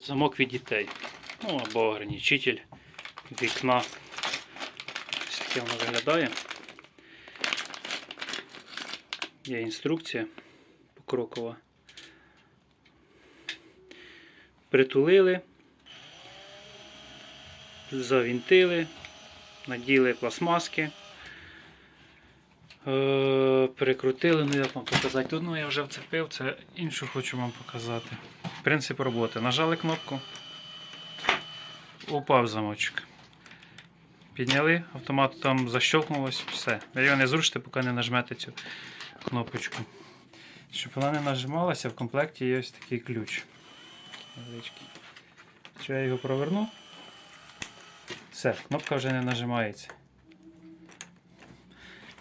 Замок від дітей. Ну або ограничитель вікна. Ось таке воно виглядає. Є інструкція покрокова. Притулили, завінтили, наділи пластмаски. Е, Перекрутили, ну як вам показати. Одну я вже вцепив, це іншу хочу вам показати. Принцип роботи. Нажали кнопку. Упав замочок. Підняли, автомат там защелкнулось, все. Його не зрушите, поки не нажмете цю кнопочку. Щоб вона не нажималася, в комплекті є ось такий ключ. Що я його проверну? Все, кнопка вже не нажимається.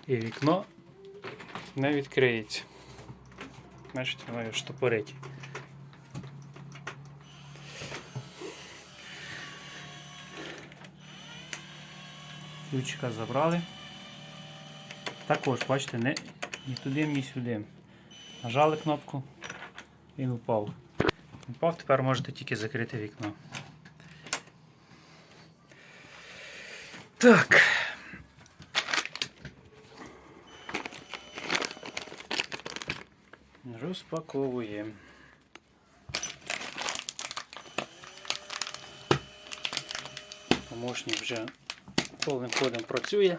І вікно не відкриється. Значить, воно його штопорить. Ключика забрали. Також, бачите, не ні туди, ні сюди. Нажали кнопку, він упав. Упав, тепер можете тільки закрити вікно. Так. Розпаковуємо. Помощник вже повним ходом працює.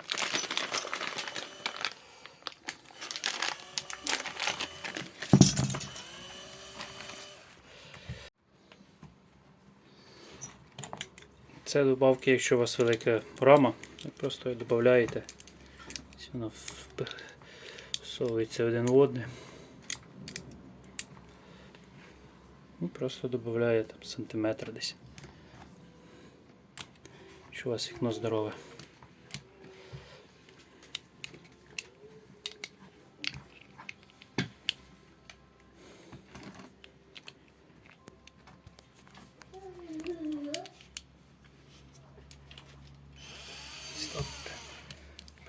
Це добавки, якщо у вас велика рама, ви просто її додаєте. Воно всовується один в одне. І просто додає сантиметр десь. Якщо у вас вікно здорове.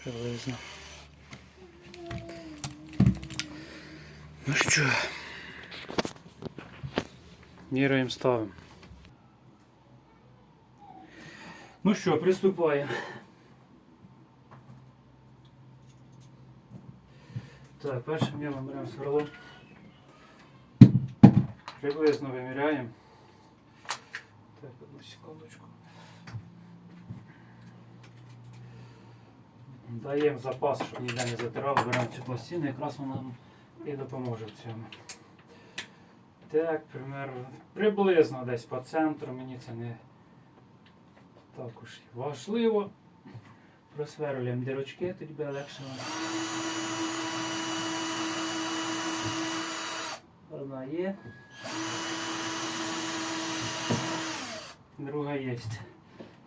Приблизно. Ну що, міряємо ставимо. Ну що, приступаємо. Так, першим ділом беремо сверло. Приблизно виміряємо. Даємо запас, щоб ніде не затирав, беремо цю пластину, якраз вона нам і допоможе в цьому. Так, примерно, приблизно десь по центру, мені це не також важливо. Просверлюємо дірочки, тоді буде легше. Одна є. Друга є.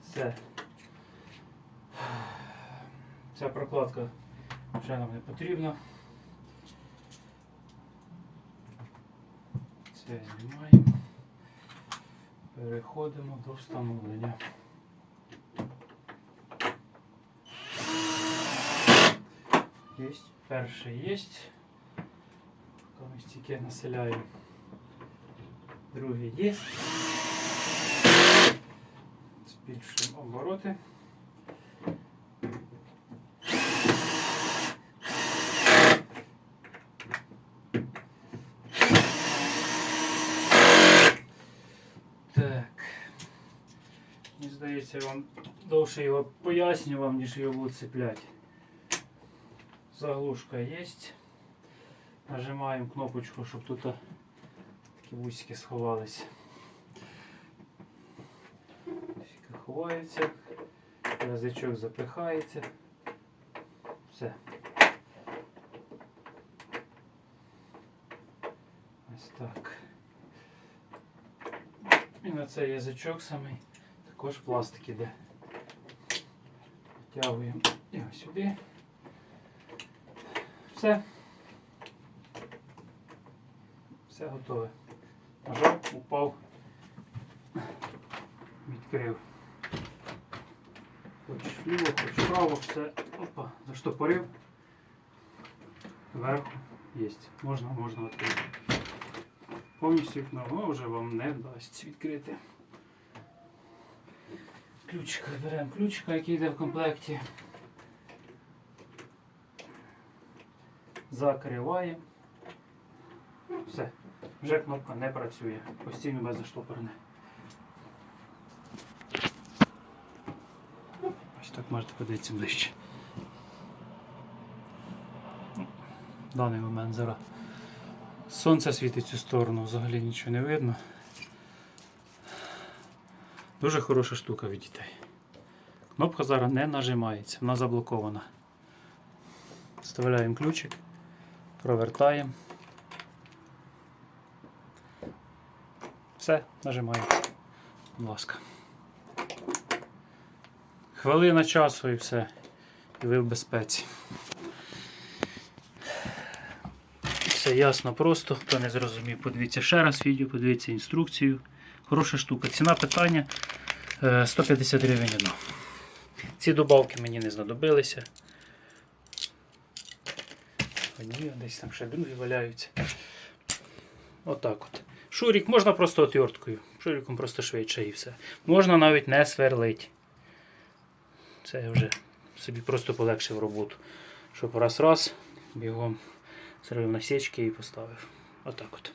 Все. Ця прокладка вже нам не потрібна. Це знімаємо. Переходимо до встановлення. Єсть, перший єсть. Поки ми стільки населяємо. Другий є. Збільшуємо обороти. Так. Здається, я вам довше його поясню вам, ніж його буду цепляти. Заглушка є. Нажимаємо кнопочку, щоб тут такі вусики сховались. Вусики ховаються, язичок запихається. Все. Ось так. І на цей язичок самий також пластик іде. Втягуємо його сюди. Все. Все готове. Нажав, упав, відкрив. Хоч вліво, хоч вправо, все. Опа, заштопорив. Зверху є. Можна, можна відкрити. повністю вікно, вже вам не дасть відкрити. Ключика беремо ключика, який йде в комплекті. Закриваємо. Все. Вже кнопка не працює. Постійно без заштопорене. Ось так можете подивитися ближче. В даний момент зараз сонце світить цю сторону, взагалі нічого не видно. Дуже хороша штука від дітей. Кнопка зараз не нажимається, вона заблокована. Вставляємо ключик, провертаємо. Все, нажимається. Будь ласка. Хвилина часу і все. І ви в безпеці. Все ясно просто. Хто не зрозумів, подивіться ще раз відео, подивіться інструкцію. Хороша штука. Ціна питання е, 150 гривень одна. Ці добавки мені не знадобилися. Одні, десь там ще другі валяються. Отак от. Шурік можна просто отверткою. Шуріком просто швидше і все. Можна навіть не сверлить. Це вже собі просто полегшив роботу. Щоб раз-раз бігом зробив насічки і поставив. Отак от.